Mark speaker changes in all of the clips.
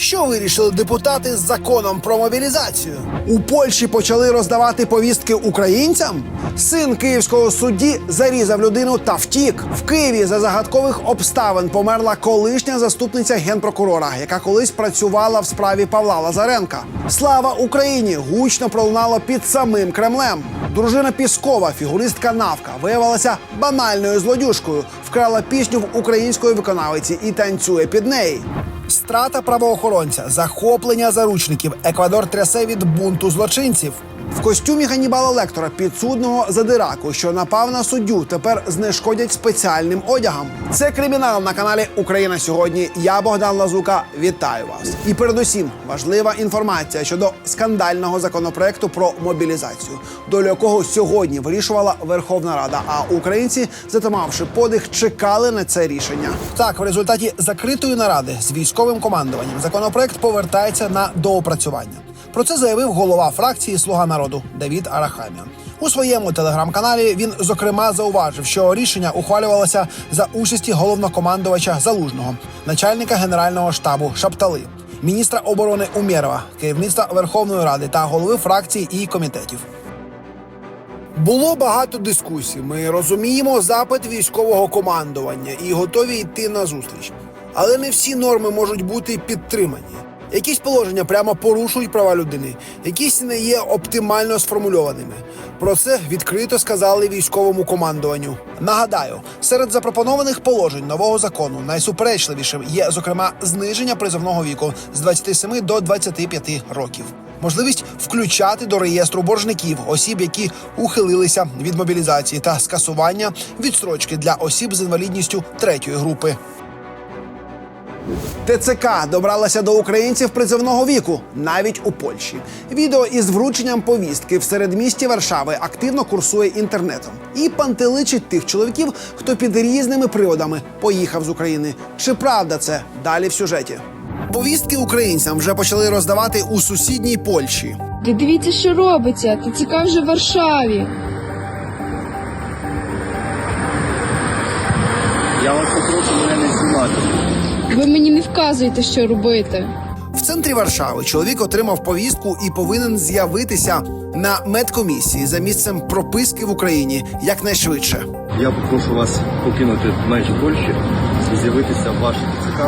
Speaker 1: Що вирішили депутати з законом про мобілізацію? У Польщі почали роздавати повістки українцям. Син київського судді зарізав людину та втік. В Києві за загадкових обставин померла колишня заступниця генпрокурора, яка колись працювала в справі Павла Лазаренка. Слава Україні! гучно пролунало під самим Кремлем. Дружина Піскова, фігуристка Навка, виявилася банальною злодюжкою, вкрала пісню в української виконавиці і танцює під неї. Страта правоохоронця, захоплення заручників. Еквадор трясе від бунту злочинців. В костюмі Ганнібала Лектора підсудного задираку, що напав на суддю, тепер знешкодять спеціальним одягом. Це кримінал на каналі Україна сьогодні. Я Богдан Лазука. Вітаю вас. І передусім важлива інформація щодо скандального законопроекту про мобілізацію, долю якого сьогодні вирішувала Верховна Рада. А українці, затамавши подих, чекали на це рішення. Так, в результаті закритої наради з військовим командуванням законопроект повертається на доопрацювання. Про це заявив голова фракції Слуга народу Давід Арахаміан. У своєму телеграм-каналі він зокрема зауважив, що рішення ухвалювалося за участі головнокомандувача Залужного, начальника генерального штабу Шаптали, міністра оборони Умєрова, керівництва Верховної Ради та голови фракцій і комітетів. Було багато дискусій. Ми розуміємо запит військового командування і готові йти на зустріч. Але не всі норми можуть бути підтримані. Якісь положення прямо порушують права людини, якісь не є оптимально сформульованими. Про це відкрито сказали військовому командуванню. Нагадаю, серед запропонованих положень нового закону найсуперечливішим є зокрема зниження призовного віку з 27 до 25 років. Можливість включати до реєстру боржників осіб, які ухилилися від мобілізації, та скасування відстрочки для осіб з інвалідністю третьої групи. ТЦК добралася до українців призовного віку навіть у Польщі. Відео із врученням повістки в середмісті Варшави активно курсує інтернетом і пантеличить тих чоловіків, хто під різними приводами поїхав з України. Чи правда це далі в сюжеті? Повістки українцям вже почали роздавати у сусідній Польщі.
Speaker 2: Ви дивіться, що робиться. ТЦК вже в Варшаві.
Speaker 3: Я вас попрошу мене не знімати.
Speaker 2: Ви мені не вказуєте, що робити.
Speaker 1: В центрі Варшави чоловік отримав повістку і повинен з'явитися на медкомісії за місцем прописки в Україні якнайшвидше.
Speaker 3: Я попрошу вас покинути межі Польщі і з'явитися в вашій ТЦК.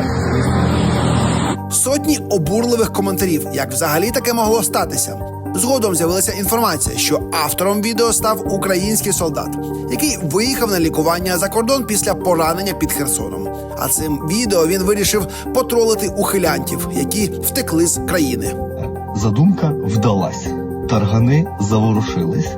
Speaker 1: Сотні обурливих коментарів, як взагалі таке могло статися. Згодом з'явилася інформація, що автором відео став український солдат, який виїхав на лікування за кордон після поранення під Херсоном. А цим відео він вирішив потролити ухилянтів, які втекли з країни.
Speaker 4: задумка вдалась. Таргани заворушились.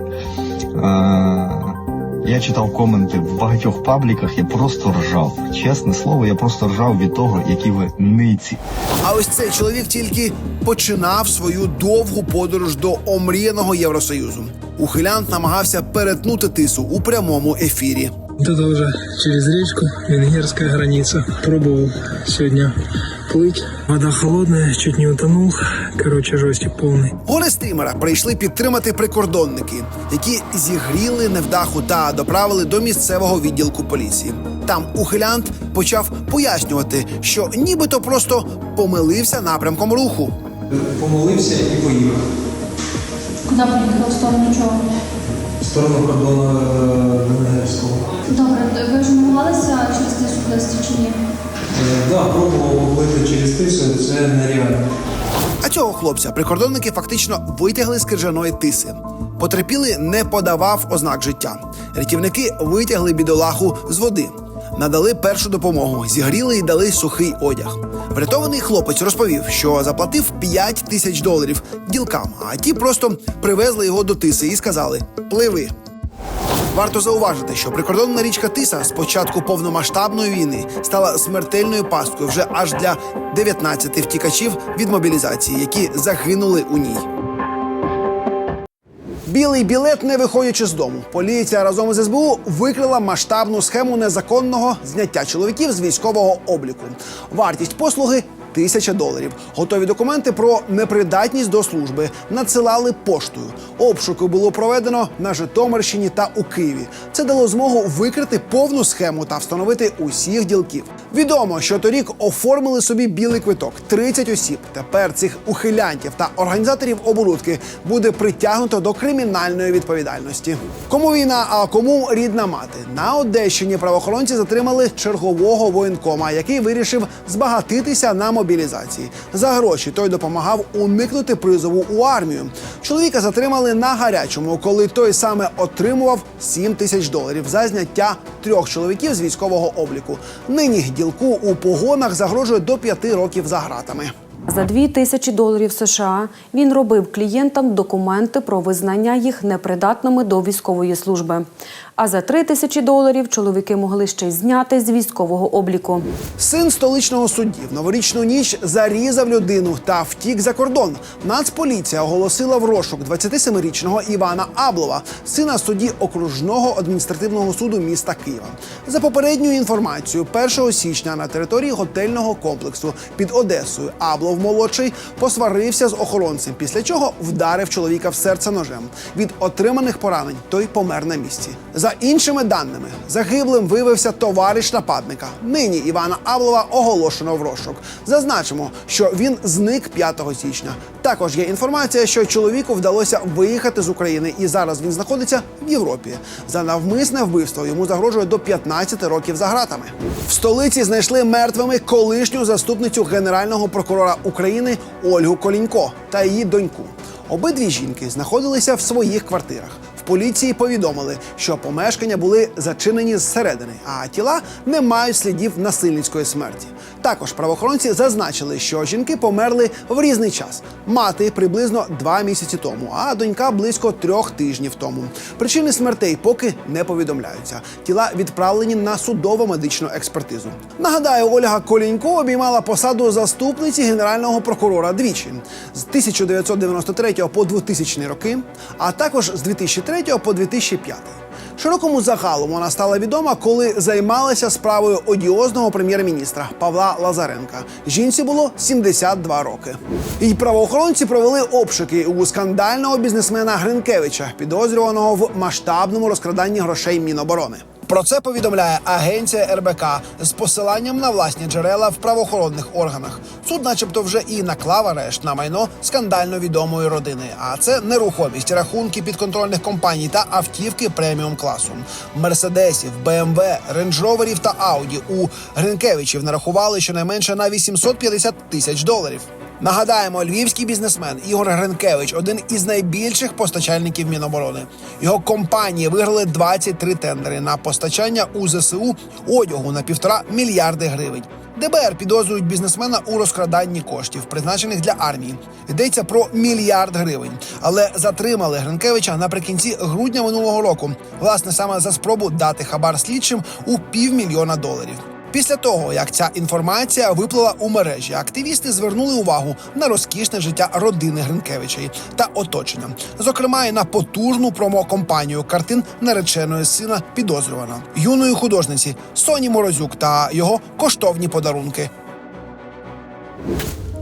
Speaker 4: Я читав коменти в багатьох пабліках, я просто ржав. Чесне слово, я просто ржав від того, які ви ниці.
Speaker 1: А ось цей чоловік тільки починав свою довгу подорож до омріяного Євросоюзу. Ухилянт намагався перетнути тису у прямому ефірі.
Speaker 5: Вот это уже через речку, венгерская граница. Пробовал сегодня плыть. Вода холодная, чуть не утонул. Короче, жестик полный.
Speaker 1: Горе стрімера прийшли підтримати прикордонники, які зігріли невдаху та доправили до місцевого відділку поліції. Там ухилянт почав пояснювати, що нібито просто помилився напрямком руху.
Speaker 6: Помолився і поїхав.
Speaker 7: Куди поїхав? В сторону чого?
Speaker 6: В сторону кордону е, Венгерського.
Speaker 7: Добре, ви вже намагалися через тису плисти чи ні?
Speaker 6: Так, да, пробував облити через тису, це нереально.
Speaker 1: А цього хлопця прикордонники фактично витягли з крижаної тиси. Потерпілий не подавав ознак життя. Рятівники витягли бідолаху з води, надали першу допомогу, зігріли і дали сухий одяг. Врятований хлопець розповів, що заплатив 5 тисяч доларів ділкам, а ті просто привезли його до тиси і сказали: пливи. Варто зауважити, що прикордонна річка Тиса з початку повномасштабної війни стала смертельною пасткою вже аж для 19 втікачів від мобілізації, які загинули у ній. Білий білет, не виходячи з дому. Поліція разом із СБУ викрила масштабну схему незаконного зняття чоловіків з військового обліку. Вартість послуги тисяча доларів. Готові документи про непридатність до служби надсилали поштою. Обшуки було проведено на Житомирщині та у Києві. Це дало змогу викрити повну схему та встановити усіх ділків. Відомо, що торік оформили собі білий квиток 30 осіб. Тепер цих ухилянтів та організаторів оборудки буде притягнуто до кримінальної відповідальності. Кому війна, а кому рідна мати на Одещині правоохоронці затримали чергового воєнкома, який вирішив збагатитися на мобілізації. За гроші той допомагав уникнути призову у армію. Чоловіка затримали на гарячому, коли той саме отримував 7 тисяч доларів за зняття трьох чоловіків з військового обліку. Нині ділку у погонах загрожує до 5 років за гратами.
Speaker 8: За 2 тисячі доларів США він робив клієнтам документи про визнання їх непридатними до військової служби. А за 3 тисячі доларів чоловіки могли ще й зняти з військового обліку.
Speaker 1: Син столичного судді в новорічну ніч зарізав людину та втік за кордон. Нацполіція оголосила в розшук 27-річного Івана Аблова, сина судді окружного адміністративного суду міста Києва. За попередньою інформацією, 1 січня на території готельного комплексу під Одесою Аблов молодший посварився з охоронцем, після чого вдарив чоловіка в серце ножем. Від отриманих поранень той помер на місці. За іншими даними, загиблим виявився товариш нападника. Нині Івана Аблова оголошено в розшук. Зазначимо, що він зник 5 січня. Також є інформація, що чоловіку вдалося виїхати з України, і зараз він знаходиться в Європі. За навмисне вбивство йому загрожує до 15 років за гратами. В столиці знайшли мертвими колишню заступницю генерального прокурора України Ольгу Колінько та її доньку. Обидві жінки знаходилися в своїх квартирах. Поліції повідомили, що помешкання були зачинені зсередини, а тіла не мають слідів насильницької смерті. Також правоохоронці зазначили, що жінки померли в різний час. Мати приблизно два місяці тому, а донька близько трьох тижнів тому. Причини смертей поки не повідомляються. Тіла відправлені на судово-медичну експертизу. Нагадаю, Ольга Колінько обіймала посаду заступниці генерального прокурора двічі з 1993 по 2000 роки, а також з 2003 по 2005. Широкому загалу вона стала відома, коли займалася справою одіозного прем'єр-міністра Павла Лазаренка. Жінці було 72 роки. І правоохоронці провели обшуки у скандального бізнесмена Гринкевича, підозрюваного в масштабному розкраданні грошей Міноборони. Про це повідомляє агенція РБК з посиланням на власні джерела в правоохоронних органах. Суд, начебто, вже і наклав арешт на майно скандально відомої родини. А це нерухомість, рахунки підконтрольних компаній та автівки преміум класу. Мерседесів, БМВ, рейндж-роверів та Ауді у Гринкевичів нарахували щонайменше на 850 тисяч доларів. Нагадаємо, львівський бізнесмен Ігор Гринкевич один із найбільших постачальників Міноборони. Його компанії виграли 23 тендери на постачання у ЗСУ одягу на півтора мільярди гривень. ДБР підозрюють бізнесмена у розкраданні коштів, призначених для армії. Йдеться про мільярд гривень, але затримали Гринкевича наприкінці грудня минулого року. Власне саме за спробу дати хабар слідчим у півмільйона доларів. Після того, як ця інформація виплила у мережі, активісти звернули увагу на розкішне життя родини Гринкевичей та оточення, зокрема і на потужну промокомпанію картин нареченої сина підозрюваного юної художниці Соні Морозюк та його коштовні подарунки.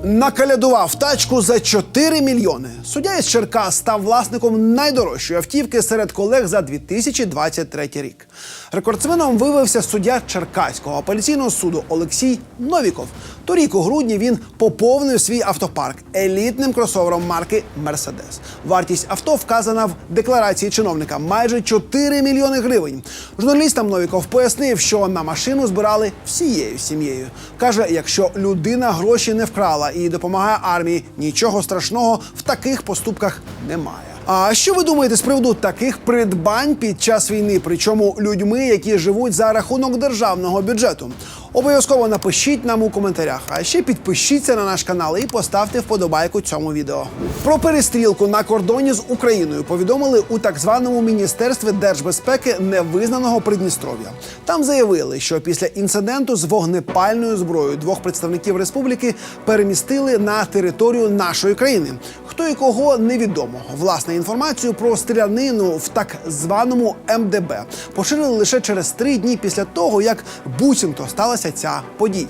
Speaker 1: Накалядував тачку за 4 мільйони. Суддя із Черкас став власником найдорожчої автівки серед колег за 2023 рік. Рекордсменом виявився суддя Черкаського апеляційного суду Олексій Новіков. Торік у грудні він поповнив свій автопарк елітним кросовером марки Мерседес. Вартість авто вказана в декларації чиновника майже 4 мільйони гривень. Журналістам Новіков пояснив, що на машину збирали всією сім'єю. каже, якщо людина гроші не вкрала і допомагає армії, нічого страшного в таких поступках немає. А що ви думаєте з приводу таких придбань під час війни, причому людьми, які живуть за рахунок державного бюджету? Обов'язково напишіть нам у коментарях. А ще підпишіться на наш канал і поставте вподобайку цьому відео. Про перестрілку на кордоні з Україною повідомили у так званому міністерстві держбезпеки невизнаного Придністров'я. Там заявили, що після інциденту з вогнепальною зброєю двох представників республіки перемістили на територію нашої країни. Хто і кого невідомо. Власне інформацію про стрілянину в так званому МДБ поширили лише через три дні після того, як буцімто сталася ця подія.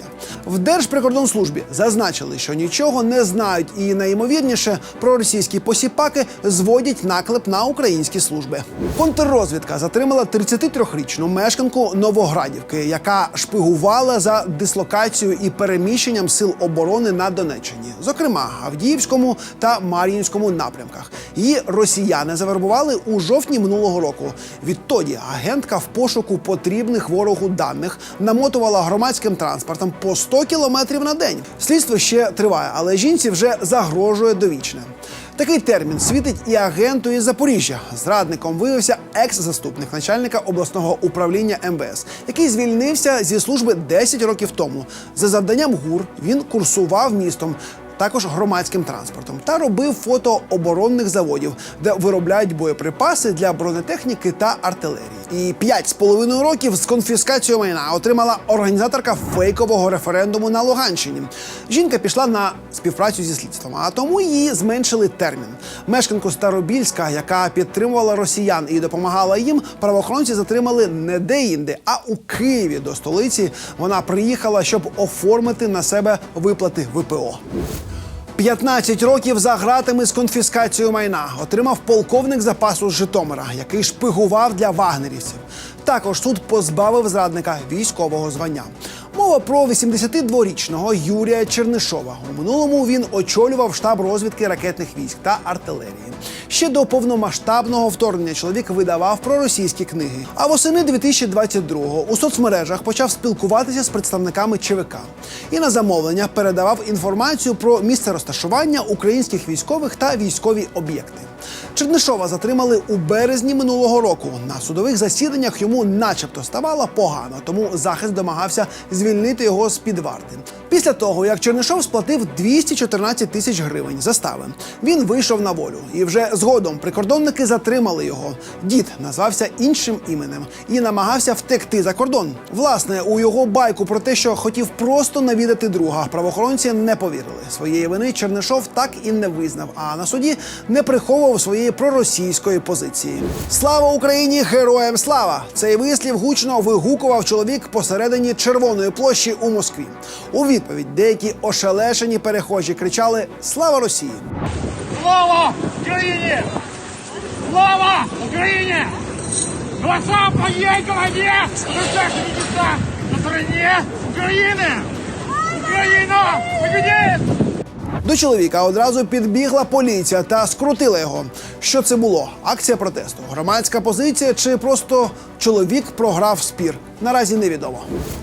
Speaker 1: В Держприкордонслужбі зазначили, що нічого не знають, і найімовірніше проросійські посіпаки зводять наклеп на українські служби. Контррозвідка затримала 33-річну мешканку Новоградівки, яка шпигувала за дислокацією і переміщенням сил оборони на Донеччині, зокрема Авдіївському та Мар'їнському напрямках. Її росіяни завербували у жовтні минулого року. Відтоді агентка в пошуку потрібних ворогу даних намотувала громадським транспортом по 100 кілометрів на день. Слідство ще триває, але жінці вже загрожує довічне. Такий термін світить і агенту із Запоріжжя. Зрадником виявився екс-заступник начальника обласного управління МВС, який звільнився зі служби 10 років тому. За завданням ГУР він курсував містом. Також громадським транспортом та робив фото оборонних заводів, де виробляють боєприпаси для бронетехніки та артилерії. І п'ять з половиною років з конфіскацією майна отримала організаторка фейкового референдуму на Луганщині. Жінка пішла на співпрацю зі слідством, а тому її зменшили термін. Мешканку Старобільська, яка підтримувала росіян і допомагала їм, правоохоронці затримали не де-інде, а у Києві до столиці. Вона приїхала, щоб оформити на себе виплати ВПО. 15 років за гратами з конфіскацією майна отримав полковник запасу з Житомира, який шпигував для вагнерівців. Також суд позбавив зрадника військового звання. Мова про 82-річного Юрія Чернишова. У минулому він очолював штаб розвідки ракетних військ та артилерії. Ще до повномасштабного вторгнення чоловік видавав проросійські книги. А восени 2022-го у соцмережах почав спілкуватися з представниками ЧВК і на замовлення передавав інформацію про місце розташування українських військових та військові об'єкти. Чернишова затримали у березні минулого року. На судових засіданнях йому, начебто, ставало погано, тому захист домагався звільнити його з під варти. Після того, як Чернишов сплатив 214 тисяч гривень застави, він вийшов на волю. І вже згодом прикордонники затримали його. Дід назвався іншим іменем і намагався втекти за кордон. Власне, у його байку про те, що хотів просто навідати друга, правоохоронці не повірили. Своєї вини Чернишов так і не визнав. А на суді не приховував своєї проросійської позиції. Слава Україні! Героям слава! Цей вислів гучно вигукував чоловік посередині червоної площі у Москві. У відповідь деякі ошелешені перехожі кричали Слава Росії!
Speaker 9: Слава Україні! Слава Україні! Голоса по її стороні України! Україна! Победить!
Speaker 1: До чоловіка одразу підбігла поліція та скрутила його. Що це було? Акція протесту, громадська позиція чи просто чоловік програв спір? Наразі невідомо.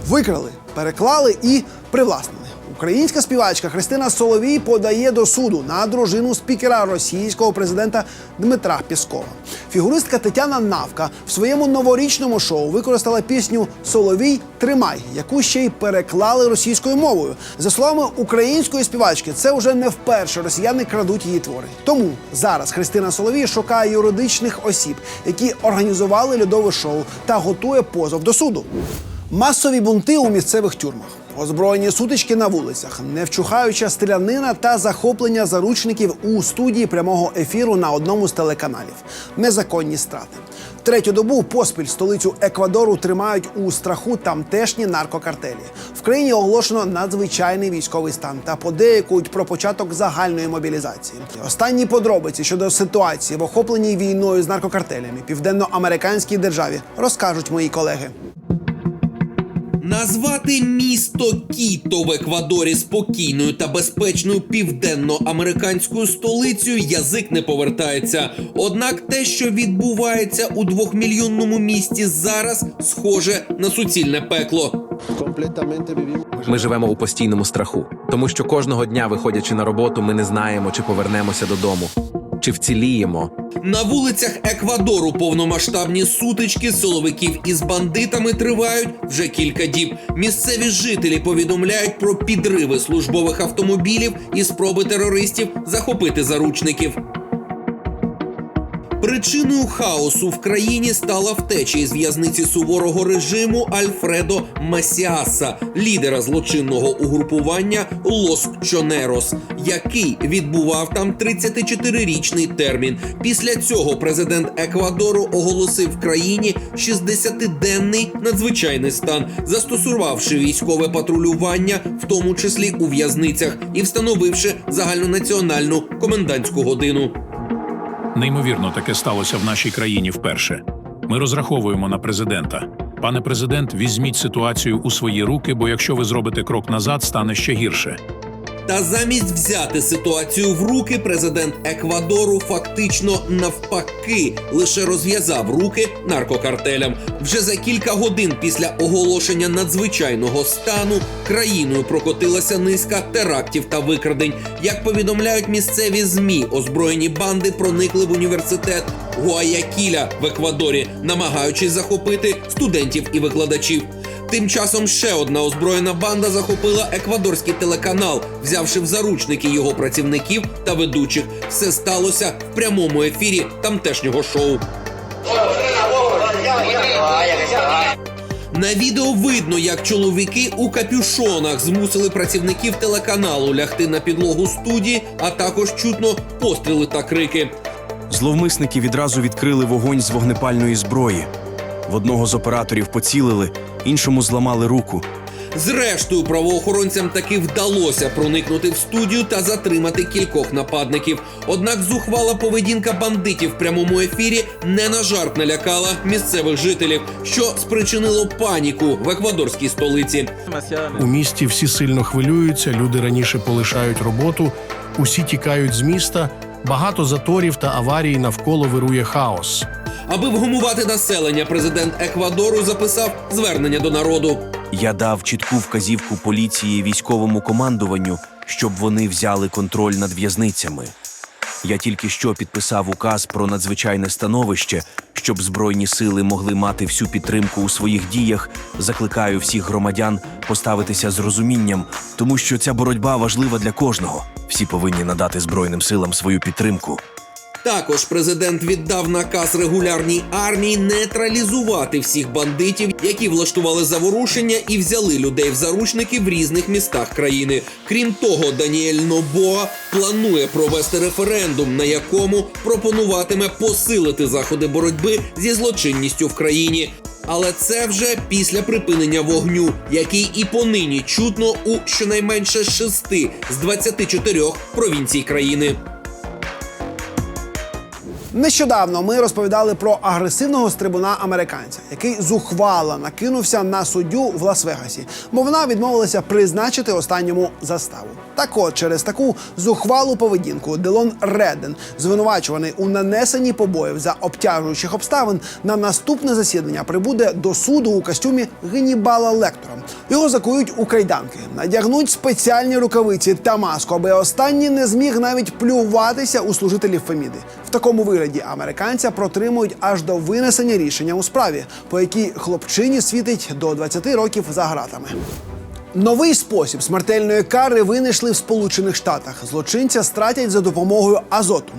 Speaker 1: Викрали, переклали і привласнили. Українська співачка Христина Соловій подає до суду на дружину спікера російського президента Дмитра Піскова. Фігуристка Тетяна Навка в своєму новорічному шоу використала пісню Соловій Тримай, яку ще й переклали російською мовою. За словами української співачки, це вже не вперше росіяни крадуть її твори. Тому зараз Христина Соловій шукає юридичних осіб, які організували льодове шоу та готує позов до суду. Масові бунти у місцевих тюрмах, озброєні сутички на вулицях, невчухаюча стрілянина та захоплення заручників у студії прямого ефіру на одному з телеканалів, незаконні страти. Третю добу поспіль столицю Еквадору тримають у страху тамтешні наркокартелі. В країні оголошено надзвичайний військовий стан та подеякують про початок загальної мобілізації. Останні подробиці щодо ситуації в охопленій війною з наркокартелями південноамериканській державі розкажуть мої колеги.
Speaker 10: Назвати місто Кіто в Еквадорі спокійною та безпечною південноамериканською столицею язик не повертається. Однак те, що відбувається у двохмільйонному місті зараз, схоже на суцільне пекло.
Speaker 11: Ми живемо у постійному страху, тому що кожного дня, виходячи на роботу, ми не знаємо, чи повернемося додому, чи вціліємо.
Speaker 10: На вулицях Еквадору повномасштабні сутички силовиків із бандитами тривають вже кілька діб. Місцеві жителі повідомляють про підриви службових автомобілів і спроби терористів захопити заручників. Причиною хаосу в країні стала втеча із в'язниці суворого режиму Альфредо Масіаса, лідера злочинного угрупування Лос Чонерос, який відбував там 34-річний термін. Після цього президент Еквадору оголосив в країні 60-денний надзвичайний стан, застосувавши військове патрулювання, в тому числі у в'язницях, і встановивши загальнонаціональну комендантську годину.
Speaker 12: Неймовірно, таке сталося в нашій країні вперше. Ми розраховуємо на президента. Пане президент, візьміть ситуацію у свої руки, бо якщо ви зробите крок назад, стане ще гірше.
Speaker 10: Та замість взяти ситуацію в руки, президент Еквадору фактично навпаки лише розв'язав руки наркокартелям. Вже за кілька годин після оголошення надзвичайного стану країною прокотилася низка терактів та викрадень. Як повідомляють місцеві змі, озброєні банди проникли в університет Гуаякіля в Еквадорі, намагаючись захопити студентів і викладачів. Тим часом ще одна озброєна банда захопила еквадорський телеканал, взявши в заручники його працівників та ведучих. Все сталося в прямому ефірі тамтешнього шоу. На відео видно, як чоловіки у капюшонах змусили працівників телеканалу лягти на підлогу студії, а також чутно постріли та крики.
Speaker 13: Зловмисники відразу відкрили вогонь з вогнепальної зброї. В одного з операторів поцілили, іншому зламали руку.
Speaker 10: Зрештою, правоохоронцям таки вдалося проникнути в студію та затримати кількох нападників. Однак зухвала поведінка бандитів в прямому ефірі не на жарт налякала місцевих жителів, що спричинило паніку в еквадорській столиці.
Speaker 12: У місті всі сильно хвилюються, люди раніше полишають роботу, усі тікають з міста. Багато заторів та аварій навколо вирує хаос.
Speaker 10: Аби вгамувати населення, президент Еквадору записав звернення до народу.
Speaker 13: Я дав чітку вказівку поліції військовому командуванню, щоб вони взяли контроль над в'язницями. Я тільки що підписав указ про надзвичайне становище, щоб збройні сили могли мати всю підтримку у своїх діях. Закликаю всіх громадян поставитися з розумінням, тому що ця боротьба важлива для кожного. Всі повинні надати збройним силам свою підтримку.
Speaker 10: Також президент віддав наказ регулярній армії нейтралізувати всіх бандитів, які влаштували заворушення і взяли людей в заручники в різних містах країни. Крім того, Даніель Нобоа планує провести референдум, на якому пропонуватиме посилити заходи боротьби зі злочинністю в країні. Але це вже після припинення вогню, який і понині чутно у щонайменше шести з 24 провінцій країни.
Speaker 1: Нещодавно ми розповідали про агресивного стрибуна американця, який зухвало накинувся на суддю в Лас-Вегасі, бо вона відмовилася призначити останньому заставу. Так от, через таку зухвалу поведінку Делон Редден, звинувачуваний у нанесенні побоїв за обтяжуючих обставин, на наступне засідання прибуде до суду у костюмі Генібала Лектора. Його закують у кайданки, надягнуть спеціальні рукавиці та маску, аби останній не зміг навіть плюватися у служителів Феміди. В такому вигляді американця протримують аж до винесення рішення у справі, по якій хлопчині світить до 20 років за гратами. Новий спосіб смертельної кари винайшли в Сполучених Штатах. Злочинця стратять за допомогою азоту.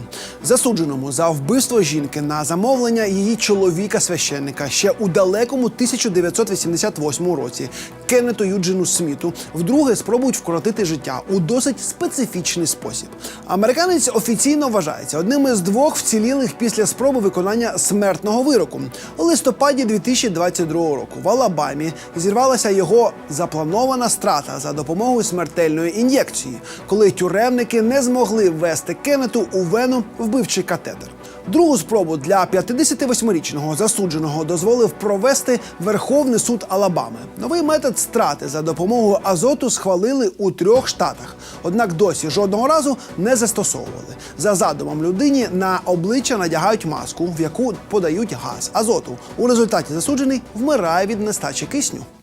Speaker 1: Засудженому за вбивство жінки на замовлення її чоловіка священника ще у далекому 1988 році Кеннету Юджину Сміту вдруге спробують вкоротити життя у досить специфічний спосіб. Американець офіційно вважається одним із двох вцілілих після спроби виконання смертного вироку. У листопаді 2022 року в Алабамі зірвалася його запланована страта за допомогою смертельної ін'єкції, коли тюремники не змогли ввести Кеннету у вену вбивчий катетер. Другу спробу для 58-річного засудженого дозволив провести Верховний суд Алабами. Новий метод страти за допомогою азоту схвалили у трьох штатах, однак досі жодного разу не застосовували. За задумом людині на обличчя надягають маску, в яку подають газ азоту. У результаті засуджений вмирає від нестачі кисню.